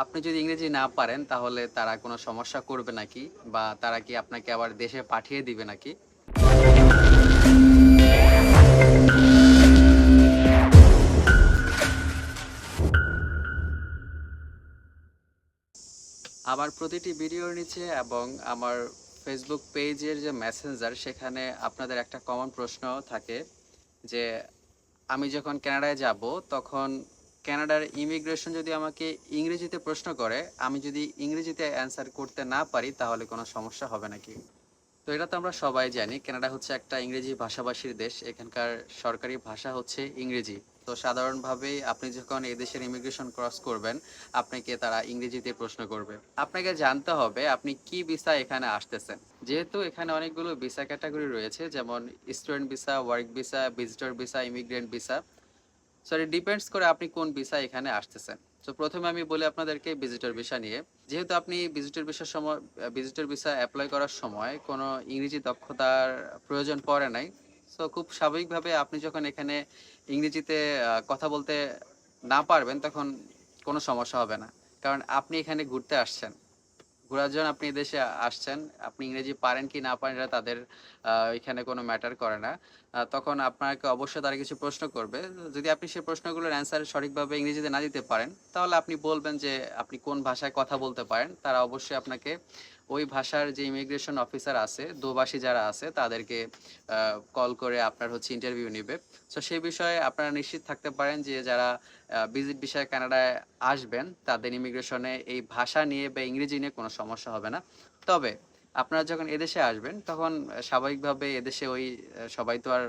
আপনি যদি ইংরেজি না পারেন, তাহলে তারা কোনো সমস্যা করবে নাকি? বা তারা কি আপনাকে আবার দেশে পাঠিয়ে দিবে নাকি? আমার প্রতিটি ভিডিওর নিচে এবং আমার ফেসবুক পেজের যে মেসেঞ্জার সেখানে আপনাদের একটা কমন প্রশ্ন থাকে যে, আমি যখন কানাডায় যাব, তখন কানাডার ইমিগ্রেশন যদি আমাকে ইংরেজিতে প্রশ্ন করে, আমি যদি ইংরেজিতে অ্যান্সার করতে না পারি, তাহলে কোনো সমস্যা হবে নাকি? তো এটা তো আমরা সবাই জানি কানাডা হচ্ছে একটা ইংরেজি ভাষাভাষীর দেশ, এখানকার সরকারি ভাষা হচ্ছে ইংরেজি। তো সাধারণভাবেই আপনি যখন এই দেশের ইমিগ্রেশন ক্রস করবেন, আপনাকে তারা ইংরেজিতে প্রশ্ন করবে। আপনাকে জানতে হবে আপনি কি ভিসা এখানে আসতেছেন। যেহেতু এখানে অনেকগুলো ভিসা ক্যাটাগরি রয়েছে, যেমন student visa work visa visitor visa immigrant visa sorry depends করে আপনি কোন ভিসা এখানে আসতেছেন। তো প্রথমে আমি বলি আপনাদেরকে ভিজিটর ভিসা নিয়ে। যেহেতু আপনি ভিজিটর ভিসার সময় ভিজিটর ভিসা অ্যাপ্লাই করার সময় কোনো ইংরেজি দক্ষতার প্রয়োজন পড়ে নাই। সো খুব স্বাভাবিকভাবে আপনি যখন এখানে ইংরেজিতে কথা বলতে না পারবেন, তখন কোনো সমস্যা হবে না। কারণ আপনি এখানে ঘুরতে আসছেন। ঘোরার জন্য আপনি দেশে আসছেন, আপনি ইংরেজি পারেন কি না পারেন এটা তাদের এখানে কোনো ম্যাটার করে না। তখন আপনাকে অবশ্যই তারা কিছু প্রশ্ন করবে। যদি আপনি সেই প্রশ্নগুলোর অ্যান্সার সঠিকভাবে ইংরেজিতে না দিতে পারেন, তাহলে আপনি বলবেন যে আপনি কোন ভাষায় কথা বলতে পারেন, তারা অবশ্যই আপনাকে ওই ভাষার যে ইমিগ্রেশন অফিসার আছে দোভাষী যারা আছে, তাদেরকে কল করে আপনার হচ্ছে ইন্টারভিউ নেবে। তো সেই বিষয়ে আপনারা নিশ্চিত থাকতে পারেন যে যারা ভিজিট বিষয়ে কানাডায় আসবেন, তাদের ইমিগ্রেশনে এই ভাষা নিয়ে বা ইংরেজি নিয়ে কোনো সমস্যা হবে না। তবে, আপনারা যখন এদেশে আসবেন, তখন স্বাভাবিকভাবে এদেশে ওই সবাই তো আর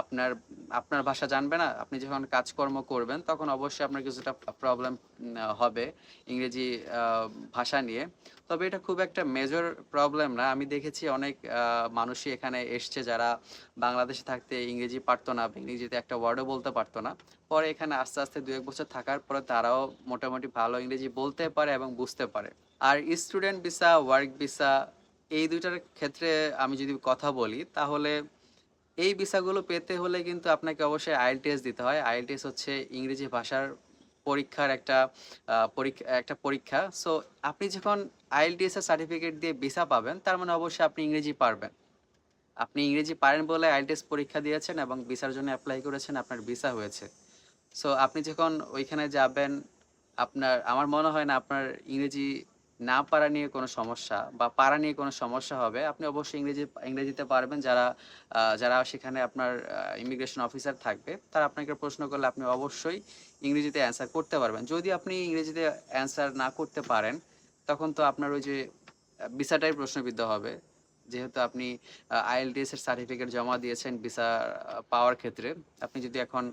আপনার আপনার ভাষা জানবে না, আপনি যখন কাজকর্ম করবেন, তখন অবশ্যই আপনার কিছুটা প্রবলেম হবে ইংরেজি ভাষা নিয়ে। তবে এটা খুব একটা মেজর প্রবলেম না। আমি দেখেছি অনেক মানুষই এখানে এসছে যারা বাংলাদেশে থাকতে ইংরেজি পারতো না, ইংরেজিতে একটা ওয়ার্ডও বলতে পারতো না। পরে এখানে আস্তে আস্তে দু এক বছর থাকার পরে তারাও মোটামুটি ভালো ইংরেজি বলতে পারে এবং বুঝতে পারে। আর স্টুডেন্ট ভিসা ওয়ার্ক ভিসা এই দুইটার ক্ষেত্রে আমি যদি কথা বলি, তাহলে এই ভিসাগুলো পেতে হলে কিন্তু আপনাকে অবশ্যই আইএলটিএস দিতে হয়। আইএলটিএস হচ্ছে ইংরেজি ভাষার পরীক্ষার একটা পরীক্ষা একটা পরীক্ষা। সো আপনি যখন আইএলটিএস এর সার্টিফিকেট দিয়ে ভিসা পাবেন, তার মানে অবশ্যই আপনি ইংরেজি পারবেন। আপনি ইংরেজি পারেন বলে আইএলটিএস পরীক্ষা দিয়েছেন এবং ভিসার জন্য অ্যাপ্লাই করেছেন, আপনার ভিসা হয়েছে। সো আপনি যখন ওইখানে যাবেন, আপনার, আমার মনে হয় না আপনার ইংরেজি না পারা নিয়ে কোনো সমস্যা বা পারা নিয়ে কোনো সমস্যা হবে, আপনি অবশ্যই ইংরেজি, ইংরেজিতে পারবেন। যারা যারা সেখানে আপনার ইমিগ্রেশন অফিসার থাকবে, তারা আপনাকে প্রশ্ন করলে আপনি অবশ্যই ইংরেজিতে অ্যান্সার করতে পারবেন। যদি আপনি ইংরেজিতে অ্যান্সার না করতে পারেন, তখন তো আপনার ওই যে ভিসাটাই প্রশ্নবিদ্ধ হবে। যেহেতু আপনি আইএলটিএস এর সার্টিফিকেট জমা দিয়েছেন ভিসা পাওয়ার ক্ষেত্রে, আপনি যদি এখন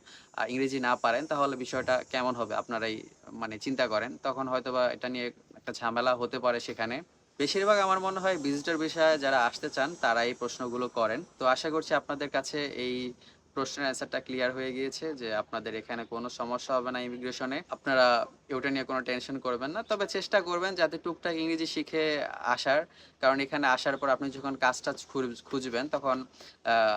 ইংরেজি না পারেন, তাহলে বিষয়টা কেমন হবে? আপনারাই মানে চিন্তা করেন। তখন হয়তোবা এটা নিয়ে একটা ঝামেলা হতে পারে সেখানে। বেশিরভাগ আমার মনে হয় ভিজিটর বিষয়ে যারা আসতে চান, তারা এই প্রশ্নগুলো করেন। তো আশা করছি আপনাদের কাছে এই প্রশ্নের অ্যান্সারটা ক্লিয়ার হয়ে গিয়েছে যে আপনাদের এখানে কোনো সমস্যা হবে না ইমিগ্রেশনে আপনারা ওটা নিয়ে কোনো টেনশন করবেন না। তবে চেষ্টা করবেন যাতে টুকটাক ইংরেজি শিখে আসার। কারণ এখানে আসার পর আপনি যখন কাজটা খুঁজবেন, তখন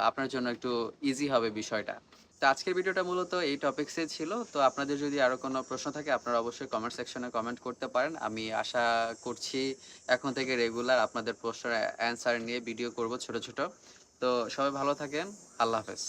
আপনার জন্য একটু ইজি হবে বিষয়টা। তো আজকের ভিডিওটা মূলত এই টপিক্সে ছিল। তো আপনাদের যদি আরও কোনো প্রশ্ন থাকে, আপনারা অবশ্যই কমেন্ট সেকশনে কমেন্ট করতে পারেন। আমি আশা করছি এখন থেকে রেগুলার আপনাদের প্রশ্নের অ্যান্সার নিয়ে ভিডিও করব ছোট ছোট। তো সবাই ভালো থাকেন। আল্লাহ হাফেজ।